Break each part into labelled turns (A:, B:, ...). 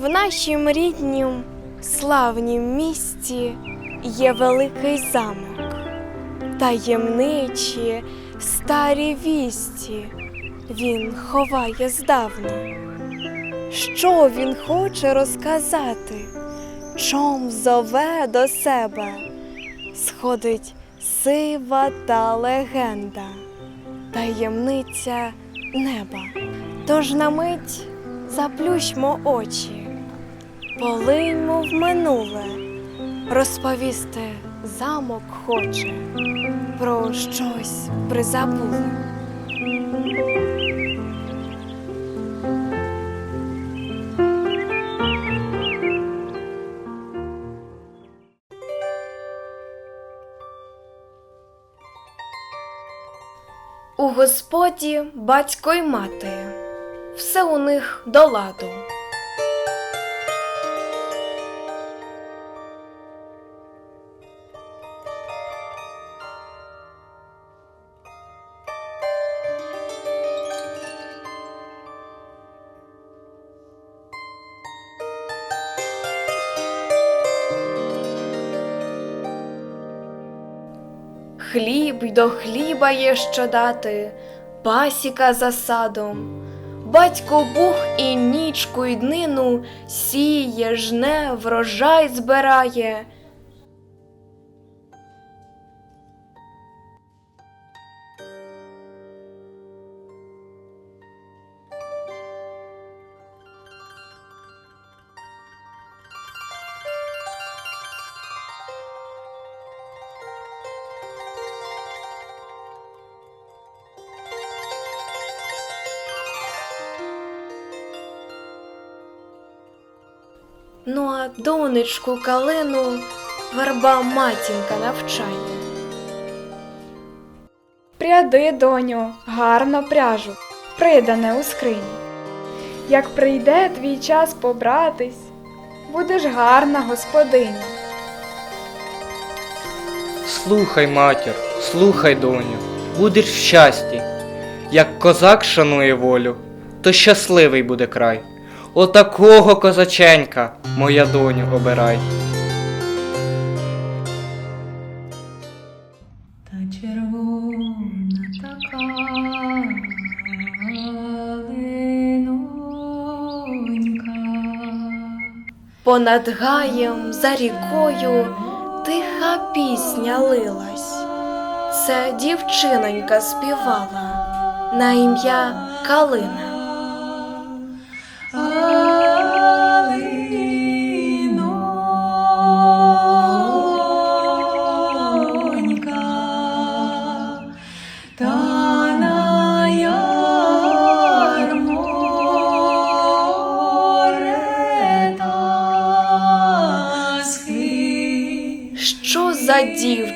A: В нашім ріднім славнім місті є великий замок, таємничі старі вісті він ховає здавна. Що він хоче розказати, чом зове до себе, сходить сива та легенда, таємниця неба. Тож на мить заплющмо очі, полиньмо в минуле, розповісти замок хоче про щось призабуле. У господі батько й мати, все у них до ладу. Хліб й до хліба є що дати, пасіка за садом. Батько Бог і нічку й днину сіє, жне, врожай збирає. Ну а донечку калину верба матінка навчає.
B: Пряди, доню, гарно пряжу, придане у скрині. Як прийде твій час побратись, будеш гарна господиня.
C: Слухай, матір, слухай, доню, будеш в щасті. Як козак шанує волю, то щасливий буде край. Отакого козаченька, моя доню, обирай.
D: Та червона така линонька.
A: Понад гаєм за рікою тиха пісня лилась. Це дівчинонька співала на ім'я Калина.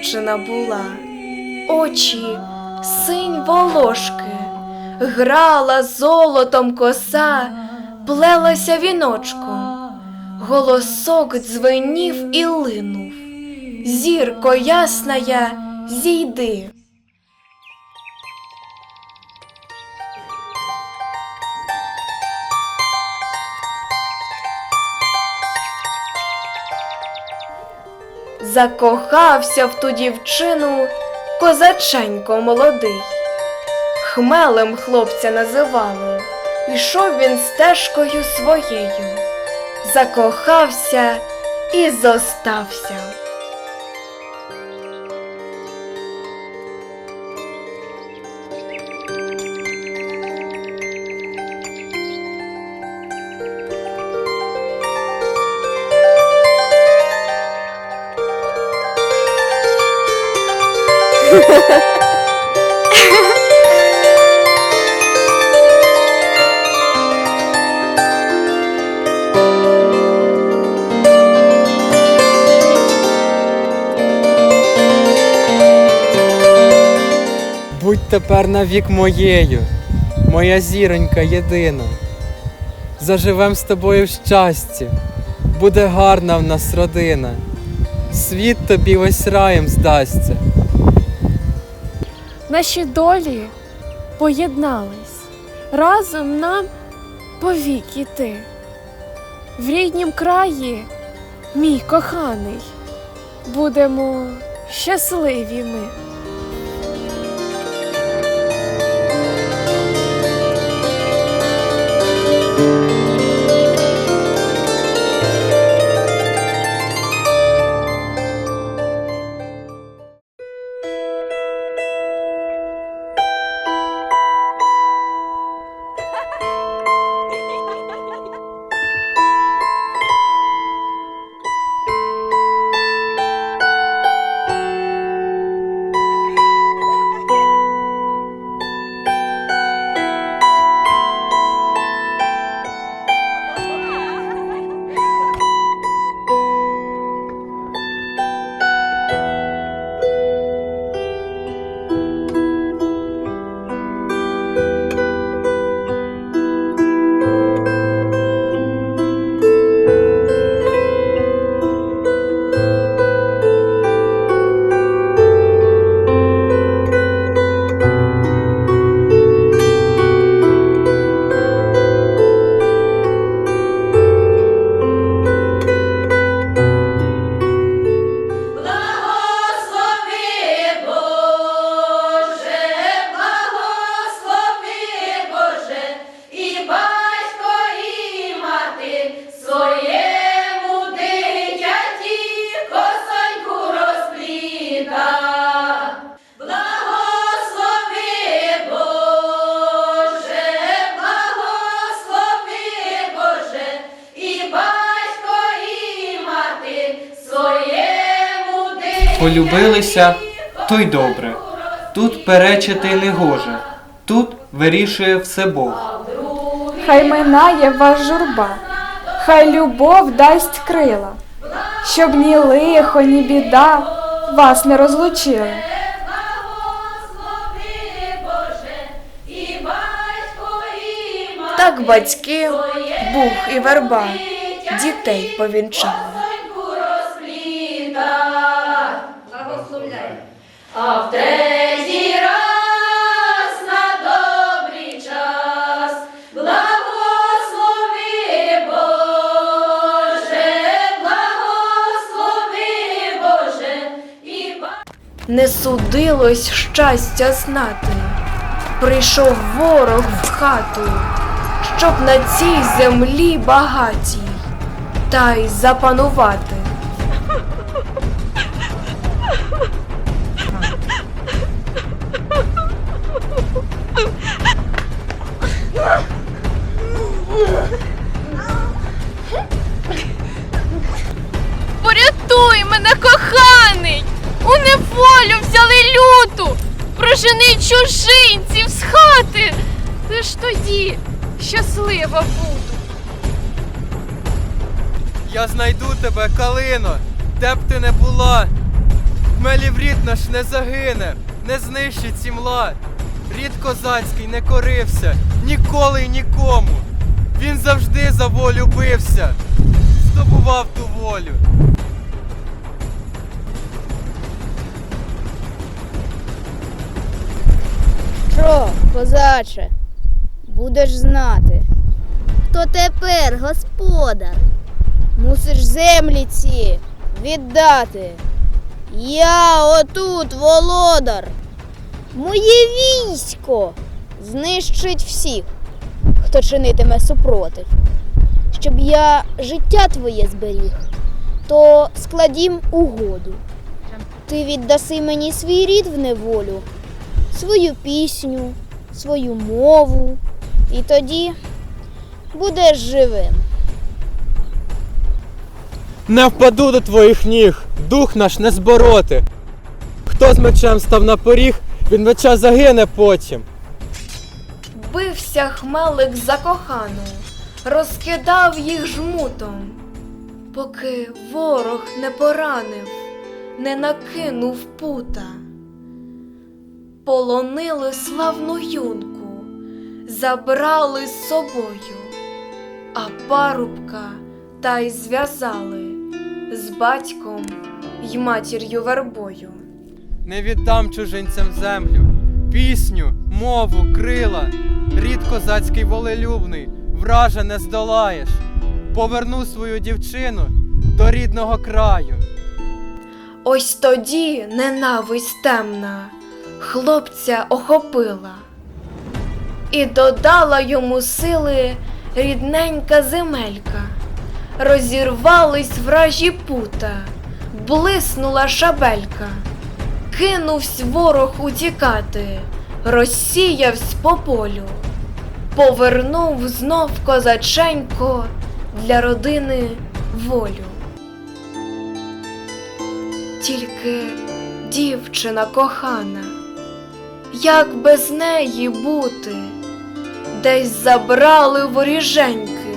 A: Дівчина була? Очі, синь волошки, грала золотом коса, плелася віночком, голосок дзвенів і линув. Зірко ясна, зійди. Закохався в ту дівчину козаченько молодий. Хмелем хлопця називали, ішов він стежкою своєю, закохався і зостався.
E: Будь тепер навік моєю, моя зіронька єдина. Заживем з тобою в щасті, буде гарна в нас родина. Світ тобі весь раєм здасться.
A: Наші долі поєднались, разом нам повік іти.
F: в ріднім краї, мій коханий, будемо щасливі ми.
C: Полюбилися, то й добре. Тут перечити не гоже. Тут вирішує все Бог.
B: Хай минає вас журба, хай любов дасть крила, щоб ні лихо, ні біда вас не розлучили.
A: Так батьки, Буг і верба дітей повінчали.
D: А в третій раз на добрий час благослови Боже, благослови Боже, і
A: Не судилось щастя знати. Прийшов ворог в хату, щоб на цій землі багатій, та й запанувати.
F: Порятуй мене, коханий! У неволю взяли люту! Прожени чужинців з хати! Лиш тоді щаслива буду.
E: Я знайду тебе, калино, де б ти не була. Хмелів рід наш не загине, не знищить сімла. Рід козацький не корився ніколи й нікому. Він завжди за волю бився, здобував ту волю.
G: Що, козаче, будеш знати, хто тепер господар? Мусиш землі ці віддати. Я отут володар. Моє військо знищить всіх, хто чинитиме супротив. Щоб я життя твоє зберіг, то складім угоду. Ти віддаси мені свій рід в неволю, свою пісню, свою мову, і тоді будеш живим.
E: Не впаду до твоїх ніг, дух наш не збороти. Хто з мечем став на поріг, від меча загине потім.
A: Бився хмелик за кохану, розкидав їх жмутом, поки ворог не поранив, не накинув пута. Полонили славну юнку, забрали з собою, а парубка та й зв'язали з батьком й матір'ю вербою.
E: Не віддам чужинцям землю, пісню, мову, крила. Рід козацький волелюбний, враже не здолаєш. поверну свою дівчину до рідного краю.
A: Ось тоді ненависть темна хлопця охопила і додала йому сили рідненька земелька. Розірвались вражі пута, блиснула шабелька, кинувсь ворог утікати, розсіявсь по полю, повернув знов козаченько для родини волю. Тільки дівчина кохана, як без неї бути, десь забрали воріженьки,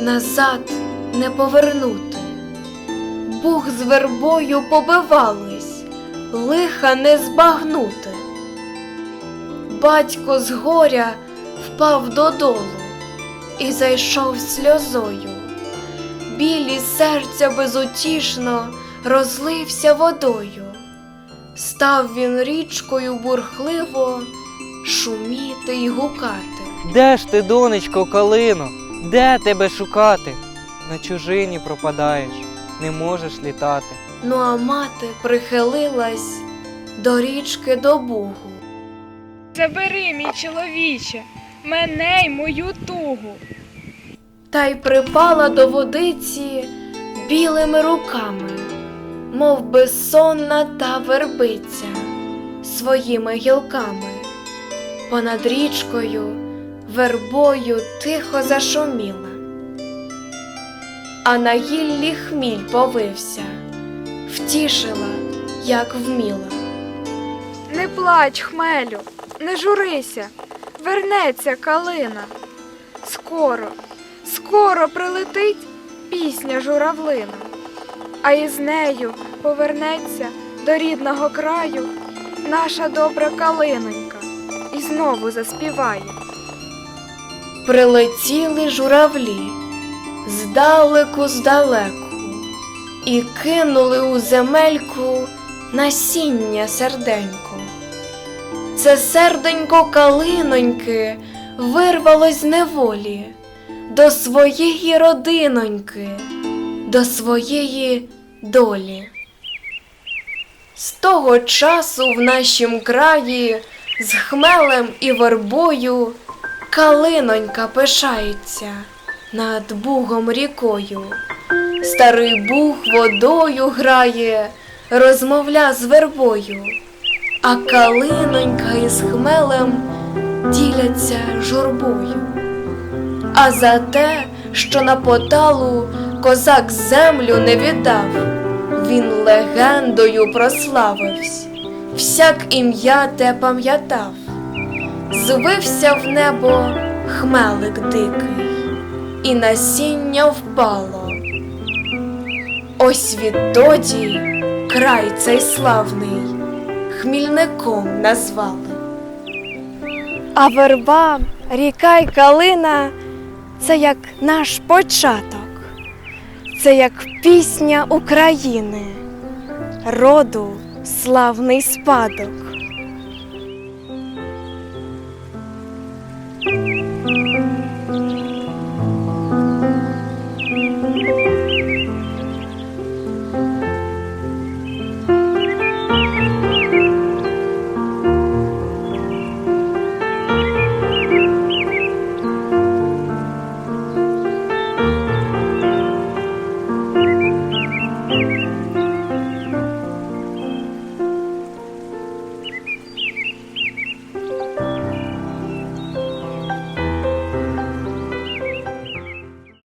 A: назад не повернути. Бух з вербою побивались, лиха не збагнути. Батько з горя впав додолу і зайшов сльозою білі серця безутішно розлився водою. Став він річкою бурхливо шуміти й гукати.
C: Де ж ти, донечко, калино? Де тебе шукати? На чужині пропадаєш, не можеш літати.
A: Ну а мати прихилилась до річки до бугу.
B: Забери, мій чоловіче, мене й мою тугу.
A: та й припала до водиці білими руками, мов безсонна та вербиця своїми гілками. Понад річкою вербою тихо зашуміла, а на гіллі хміль повився, втішила, як вміла.
B: Не плач, хмелю, не журися, вернеться калина. Скоро, скоро прилетить пісня журавлина, а із нею повернеться до рідного краю наша добра калинонька і знову заспіває.
A: Прилетіли журавлі здалеку здалеку і кинули у земельку насіння серденько. Це серденько калиноньки вирвалось з неволі до своєї родиноньки, до своєї долі. З того часу в нашім краї з хмелем і вербою калинонька пишається над бугом рікою. Старий буг водою грає, розмовля з вербою, а калинонька із хмелем діляться журбою. А за те, що на поталу козак землю не віддав, він легендою прославився, всяк ім'я те пам'ятав. Звився в небо хмелик дикий, і насіння впало. Ось відтоді край цей славний хмільником назвали. А верба, ріка й калина це як наш початок, це як пісня України, роду славний спадок.